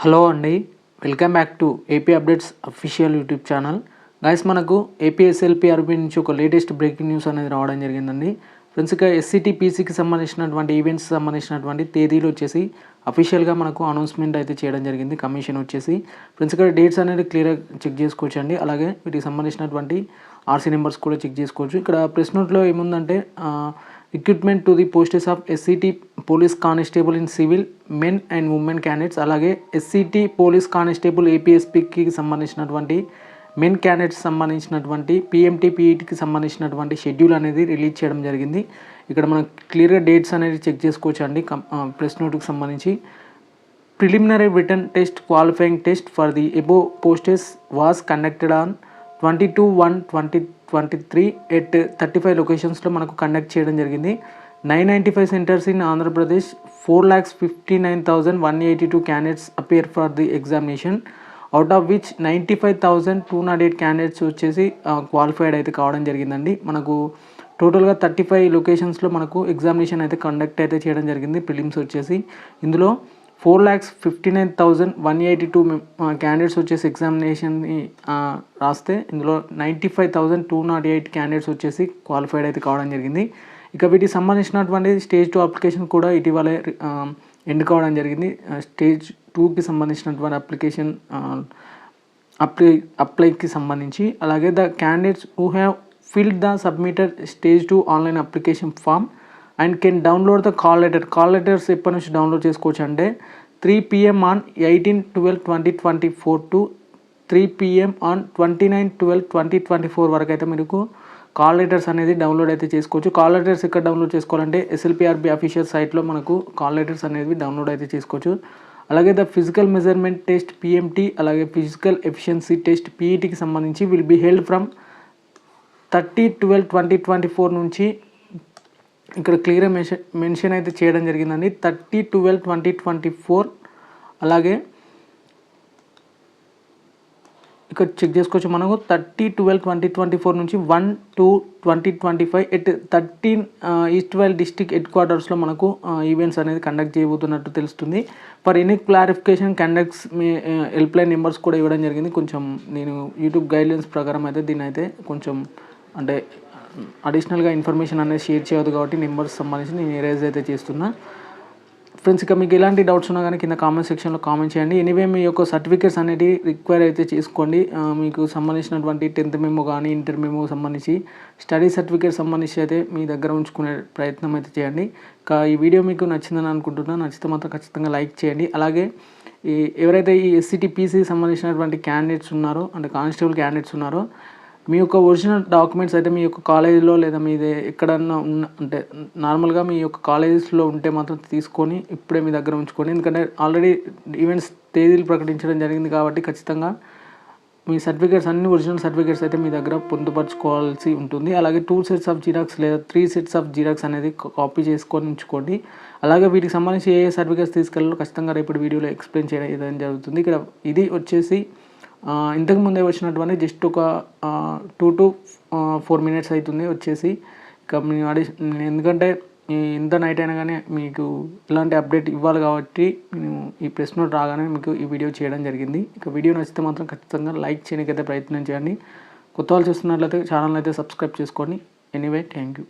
Hello అండి welcome back to AP updates official YouTube channel. Guys మనకు APSLPRB నుంచి ఒక లేటెస్ట్ బ్రేకింగ్ న్యూస్ అనేది రావడం జరిగిందండి. ఫ్రెండ్స్ ఇక ఎస్సిటీ పీసీకి సంబంధించినటువంటి ఈవెంట్స్ సంబంధించినటువంటి తేదీలు వచ్చేసి అఫీషియల్గా మనకు అనౌన్స్మెంట్ అయితే చేయడం జరిగింది కమిషన్ వచ్చేసి. ఫ్రెండ్స్ ఇక్కడ డేట్స్ అనేది క్లియర్గా చెక్ చేసుకోవచ్చు అండి అలాగే వీటికి సంబంధించినటువంటి ఆర్సీ నెంబర్స్ కూడా చెక్ చేసుకోవచ్చు. ఇక్కడ ప్రెస్ నోట్లో ఏముందంటే recruitment to the posts of SCT police constable in civil men and women candidates అలాగే ఎస్సిటి పోలీస్ కానిస్టేబుల్ ఏపీఎస్పికి సంబంధించినటువంటి మెన్ క్యాండిడేట్స్ సంబంధించినటువంటి పిఎంటీ పీఈటీకి సంబంధించినటువంటి షెడ్యూల్ అనేది రిలీజ్ చేయడం జరిగింది. ఇక్కడ మనం క్లియర్గా డేట్స్ అనేది చెక్ చేసుకోవచ్చు అండి ప్రెస్ నోట్కి సంబంధించి. Preliminary written test qualifying test for the above posts was conducted on twenty two one twenty twenty three at thirty five లొకేషన్స్లో మనకు కండక్ట్ చేయడం జరిగింది. Nine ninety five centres in Andhra Pradesh four lakhs fifty nine thousand one eighty two candidates appear for the examination out of which ninety five thousand two nought eight candidates వచ్చేసి qualified అయితే కావడం జరిగిందండి. మనకు టోటల్గా thirty five లొకేషన్స్లో మనకు examination అయితే conduct అయితే చేయడం జరిగింది ప్రిలిమ్స్ వచ్చేసి. ఇందులో four lakhs fifty nine thousand one eighty two candidates వచ్చేసి ఎగ్జామినేషన్ని రాస్తే ఇందులో ninety five thousand two nought eight candidates వచ్చేసి క్వాలిఫైడ్ అయితే కావడం జరిగింది. ఇక వీటికి సంబంధించినటువంటి స్టేజ్ టూ అప్లికేషన్ కూడా ఇటీవలే ఎండ్ కావడం జరిగింది. స్టేజ్ టూకి సంబంధించినటువంటి అప్లికేషన్ అప్లై అప్లైకి సంబంధించి అలాగే the candidates who have filled the submitted stage two online application form and can download the call letter call letters ఎప్పటి నుంచి డౌన్లోడ్ చేసుకోవచ్చు అంటే three PM on eighteen twelve twenty twenty four to three PM on twenty nine twelve twenty twenty four వరకు అయితే మీకు call letters అనేది download అయితే చేసుకోవచ్చు. కాల్ లెటర్స్ ఎక్కడ డౌన్లోడ్ చేసుకోవాలంటే ఎస్ఎల్పిఆర్బి అఫీషియల్ సైట్లో మనకు కాల్ లెటర్స్ అనేవి డౌన్లోడ్ అయితే చేసుకోవచ్చు. అలాగే the physical measurement test PMT అలాగే ఫిజికల్ ఎఫిషియన్సీ టెస్ట్ పీఈటీకి సంబంధించి will be held from thirty twelve twenty twenty four నుంచి ఇక్కడ క్లియర్ మెన్షన్ మెన్షన్ అయితే చేయడం జరిగిందండి. Thirty twelve twenty twenty four అలాగే ఇక్కడ చెక్ చేసుకోవచ్చు మనకు thirty twelve twenty twenty four నుంచి one two twenty twenty five at thirteen erstwhile district head క్వార్టర్స్లో మనకు ఈవెంట్స్ అనేది కండక్ట్ చేయబోతున్నట్టు తెలుస్తుంది. ఫర్ ఎనీ క్లారిఫికేషన్ కండక్ట్స్ మీ హెల్ప్ లైన్ నెంబర్స్ కూడా ఇవ్వడం జరిగింది. కొంచెం నేను యూట్యూబ్ గైడ్లైన్స్ ప్రకారం అయితే దీని అయితే కొంచెం అంటే అడిషనల్గా ఇన్ఫర్మేషన్ అనేది షేర్ చేయదు కాబట్టి నెంబర్స్ సంబంధించి నేను ఎరేజ్ అయితే చేస్తున్నా. ఫ్రెండ్స్ ఇక మీకు ఎలాంటి డౌట్స్ ఉన్నా కానీ కింద కామెంట్ సెక్షన్లో కామెంట్ చేయండి. ఎనీవే మీ యొక్క సర్టిఫికేట్స్ అనేది రిక్వైర్ అయితే చేసుకోండి. మీకు సంబంధించినటువంటి టెన్త్ మెమో కానీ ఇంటర్ మెమో సంబంధించి స్టడీ సర్టిఫికేట్ సంబంధించి అయితే మీ దగ్గర ఉంచుకునే ప్రయత్నం అయితే చేయండి. ఇక ఈ వీడియో మీకు నచ్చిందని అనుకుంటున్నా. నచ్చితే మాత్రం ఖచ్చితంగా లైక్ చేయండి. అలాగే ఈ ఎవరైతే ఈ ఎస్సిటీ పీసీ సంబంధించినటువంటి క్యాండిడేట్స్ ఉన్నారో అంటే కానిస్టేబుల్ క్యాండిడేట్స్ ఉన్నారో మీ యొక్క ఒరిజినల్ డాక్యుమెంట్స్ అయితే మీ యొక్క కాలేజీలో లేదా మీది ఎక్కడన్నా ఉన్న అంటే నార్మల్గా మీ యొక్క కాలేజెస్లో ఉంటే మాత్రం తీసుకొని ఇప్పుడే మీ దగ్గర ఉంచుకొని ఎందుకంటే ఆల్రెడీ ఈవెంట్స్ తేదీలు ప్రకటించడం జరిగింది కాబట్టి ఖచ్చితంగా మీ సర్టిఫికేట్స్ అన్ని ఒరిజినల్ సర్టిఫికేట్స్ అయితే మీ దగ్గర పొందుపరచుకోవాల్సి ఉంటుంది. అలాగే టూ సెట్స్ ఆఫ్ జిరాక్స్ లేదా త్రీ సెట్స్ ఆఫ్ జిరాక్స్ అనేది కాపీ చేసుకొని ఉంచుకోండి. అలాగే వీటికి సంబంధించి ఏ ఏ సర్టిఫికేట్స్ తీసుకెళ్ళాలో ఖచ్చితంగా రేపు వీడియోలో ఎక్స్ప్లెయిన్ చేయడం జరుగుతుంది. ఇక్కడ ఇది వచ్చేసి ఇంతకు ముందే వచ్చినటువంటి జస్ట్ ఒక టూ టు ఫోర్ మినిట్స్ అవుతుంది వచ్చేసి. ఇక మేము అడిషన్ ఎందుకంటే ఎంత నైట్ అయినా కానీ మీకు ఇలాంటి అప్డేట్ ఇవ్వాలి కాబట్టి నేను ఈ ప్రెస్ నోట్ రాగానే మీకు ఈ వీడియో చేయడం జరిగింది. ఇక వీడియో నచ్చితే మాత్రం ఖచ్చితంగా లైక్ చేయడానికి అయితే ప్రయత్నం చేయండి. కొత్త వాళ్ళు చూస్తున్నట్లయితే ఛానల్ అయితే సబ్స్క్రైబ్ చేసుకోండి. Anyway thank you